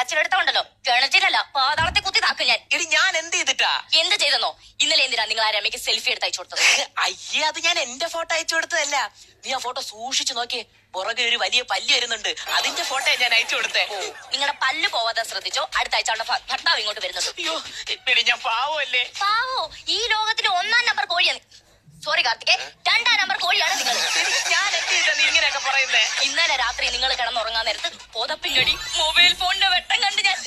വെളച്ചിലെടുത്തോണ്ടല്ലോ കിണറ്റിലല്ല പാതാളത്തെ കുത്തി താക്കും ഞാൻ. എടി ഞാൻ എന്ത് ചെയ്തിട്ടാ? എന്ത് ചെയ്തെന്നോ? ഇന്നലെ എന്തിനാ നിങ്ങൾ ആ രമയ്ക്ക് സെൽഫി എടുത്ത് അയച്ചു കൊടുത്തത്? അയ്യേ അത് ഞാൻ എന്റെ ഫോട്ടോ അയച്ചു കൊടുത്തതല്ല. നീ ആ ഫോട്ടോ സൂക്ഷിച്ചു നോക്കിയേ പുറകെ ഒരു വലിയ പല്ല് വരുന്നുണ്ട്. അതിന്റെ ഫോട്ടോ ഞാൻ അയച്ചു കൊടുത്തേ. നിങ്ങളുടെ പല്ല് പോവാതെ ശ്രദ്ധിച്ചോ? അടുത്ത ആഴ്ച അവളുടെ ഭ- ഭർത്താവ് ഇങ്ങോട്ട് വരുന്നത്. അയ്യോ എടി ഞാൻ അല്ലേ പാവോ? ഈ ലോകത്തിലെ ഒന്നാം നമ്പർ കോഴിയാണ് സോറി കാർത്തികേ. രണ്ടാം നമ്പർ കോഴിയാണ് നിങ്ങൾ. ഞാൻ ഇങ്ങനെയൊക്കെ പറയുന്നേ? ഇന്നലെ രാത്രി നിങ്ങൾ കിടന്നുറങ്ങാൻ നേരത്ത് പുതപ്പിങ്ങടി മൊബൈൽ ഫോണിന്റെ വെട്ടം കണ്ട് ഞാൻ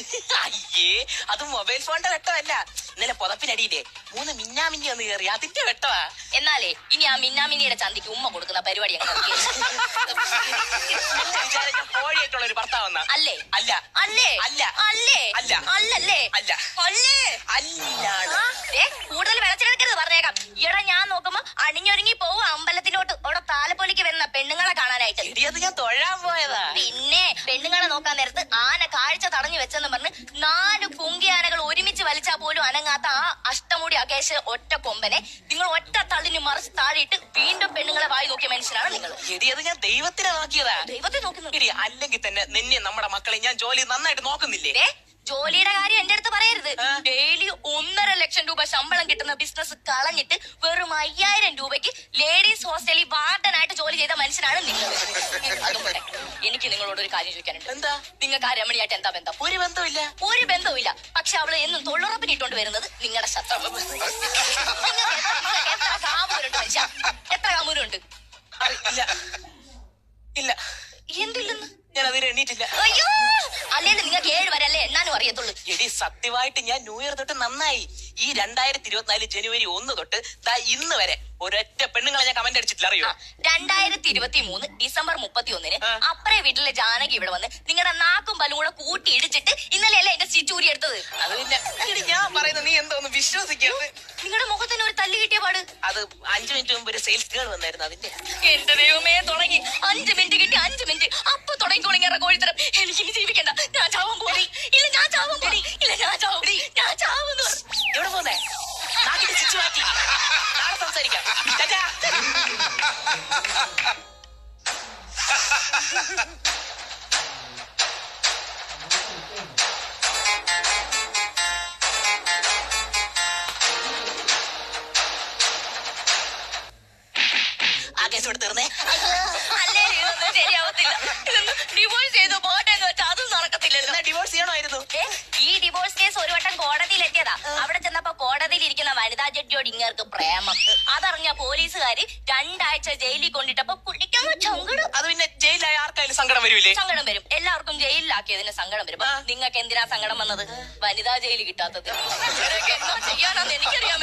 അയ്യേ അത് മൊബൈൽ ഫോണിന്റെ വെട്ടമല്ല. ഇന്നലെ പുതപ്പിനടിയില്ലേ? മൂന്ന് മിന്നാമിന്നി ഒന്ന് കയറി അതിന്റെ വെട്ടമാ. എന്നാലേ ഇനി ആ മിന്നാമിന്നിയുടെ ചന്തിക്ക് ഉമ്മ കൊടുക്കുന്ന പരിപാടി അങ്ങ് കോഴിയായിട്ടുള്ള ഒരു ഭർത്താവെന്നാ അല്ലേ? അല്ല. അല്ലേ? അല്ല. അല്ലേ? അല്ല. അല്ലല്ലേ? അല്ല. അല്ലേ? അല്ലാണ് ദേ, കൂടുതൽ പറഞ്ഞേക്കാം ഈയിടെ ഞാൻ നോക്കുമ്പോ അണിഞ്ഞൊരുങ്ങി പോവും അമ്പലത്തിലോട്ട് അവിടെ താലപ്പൊലിക്ക് വരുന്ന പെണ്ണുങ്ങളെ കാണാനായിട്ട് എടി അത് ഞാൻ തൊഴാൻ പോയതാ പിന്നെ പെണ്ണുങ്ങളെ നോക്കാൻ നേരത്ത് ആന കാഴ്ച തടഞ്ഞു വെച്ചെന്ന് പറഞ്ഞ് നാല് പൊങ്കിയാനകൾ ഒരുമിച്ച് വലിച്ചാൽ പോലും അനങ്ങാത്ത ആ അഷ്ടമുടി അകേഷ് ഒറ്റ കൊമ്പനെ നിങ്ങൾ ഒറ്റ തള്ളിന് മറിച്ച് താഴെയിട്ട് വീണ്ടും പെണ്ണുങ്ങളെ വായി നോക്കിയ മനുഷ്യനാണ് നിങ്ങൾ. എടി അത് ഞാൻ ദൈവത്തിനെ നോക്കിയതാ. ദൈവത്തെ നോക്കുന്നു എടി അല്ലെങ്കിൽ തന്നെ നിന്നെ നമ്മുടെ മക്കളെ ഞാൻ ജോലി നന്നായിട്ട് നോക്കുന്നില്ലേ? ജോലിയുടെ കാര്യം എന്റെ അടുത്ത് പറയരുത്. ഡെയിലി ലക്ഷം രൂപ ശമ്പളം കിട്ടുന്ന ബിസിനസ് കളഞ്ഞിട്ട് വെറും അയ്യായിരം രൂപയ്ക്ക് ലേഡീസ് ഹോസ്റ്റലിൽ വാർഡനായിട്ട് ജോലി ചെയ്ത മനുഷ്യനാണ് നിങ്ങൾ എനിക്ക് നിങ്ങളോട് ഒരു കാര്യം ചോദിക്കാനുണ്ട്. എന്താ? നിങ്ങൾക്ക് ആ രമണിയായിട്ട് എന്താ ബന്ധം? ഒരു ബന്ധമില്ല ഒരു ബന്ധവുമില്ല. പക്ഷെ അവൾ എന്നും തൊഴിലുറപ്പിന് ഇട്ടുകൊണ്ട് വരുന്നത് നിങ്ങളുടെ ശത്രു. എത്ര- കാമൂരുണ്ട് മനുഷ്യ? എത്ര കാമൂരുണ്ട് ഇല്ല. ഇല്ല. എന്തില്ലെന്ന് ഞാൻ അതിന് എണ്ണീറ്റില്ല. അയ്യോ! അല്ലെങ്കിൽ നിങ്ങൾക്ക് ഏഴ് വരല്ലേ എണ്ണാനും അറിയത്തുള്ളൂ. എടി സത്യമായിട്ട് ഞാൻ ന്യൂ ഇയർ തൊട്ട് നന്നായി. ഈ രണ്ടായിരത്തി ഇരുപത്തിനാല് ജനുവരി ഒന്ന് തൊട്ട് ദാ ഇന്ന് വരെ ഒരൊറ്റ പെണ്ണുങ്ങളെ ഞാൻ കമന്റ് അടിച്ചിട്ടില്ല അറിയോ? രണ്ടായിരത്തി ഇരുപത്തി മൂന്ന് ഡിസംബർ മുപ്പത്തി ഒന്നിന്. അപ്പറേ വീട്ടിലെ ജാനകി ഇവിടെ വന്ന് നിങ്ങളുടെ നാക്കും പല്ലും കൂടെ കൂട്ടി ഇടിച്ചിട്ട് ഇന്നലെ അല്ലേ എന്റെ സ്റ്റിച്ചൂരി എടുത്തത്? അത് പിന്നെ ഞാൻ പറയുന്നത് നീ എന്തോന്ന് വിശ്വസിക്കരുത്. നിങ്ങളുടെ മുഖത്തിന് ഒരു തല്ലി കിട്ടിയ പാട്. അത് അഞ്ചു മിനിറ്റ് മുമ്പ് ഒരു സെയിൽസ് ഗേൾ വന്നായിരുന്നു അതിന്റെ. എന്റെ ദൈവമേ തുടങ്ങി. അഞ്ചു മിനിറ്റ് കിട്ടി അഞ്ചു മിനിറ്റ്. അപ്പൊ തുടങ്ങി തുടങ്ങിയ കോഴിത്തരം. എനിക്ക് കേസ് തീർന്നേ അല്ലേ ഇതൊന്നും ശരിയാവത്തില്ല. ഇതൊന്നും ഡിവോഴ്സ് ചെയ്തു പോട്ടെ എന്ന് വെച്ചാൽ അതും നടക്കത്തില്ലല്ലോ. ഡിവോഴ്സ് ചെയ്യണമായിരുന്നു? ഈ ഡിവോഴ്സ് കേസ് ഒരു വട്ടം കോടതിയിൽ എത്തിയതാ അവിടെ ചെന്നപ്പോ കോടതിയിൽ ഇരിക്കുന്ന വനിതാ ജഡ്ജിയോട് ഇങ്ങേർക്ക് പ്രേമം. അതറിഞ്ഞ പോലീസുകാര് രണ്ടാഴ്ച ജയിലിൽ കൊണ്ടിട്ടപ്പോ പുള്ളിക്കങ്ങ് ചങ്കടം. അത് പിന്നെ ജയിലായ ആർക്കായാലും സങ്കടം വരൂലേ? സങ്കടം വരും. എല്ലാവർക്കും ജയിലിലാക്കിയതിന് സങ്കടം വരും. നിങ്ങൾക്ക് എന്തിനാ സങ്കടം വന്നത്? വനിതാ ജയിലിൽ കിട്ടാത്തത് ചെയ്യാനാന്ന് എനിക്കറിയാൻ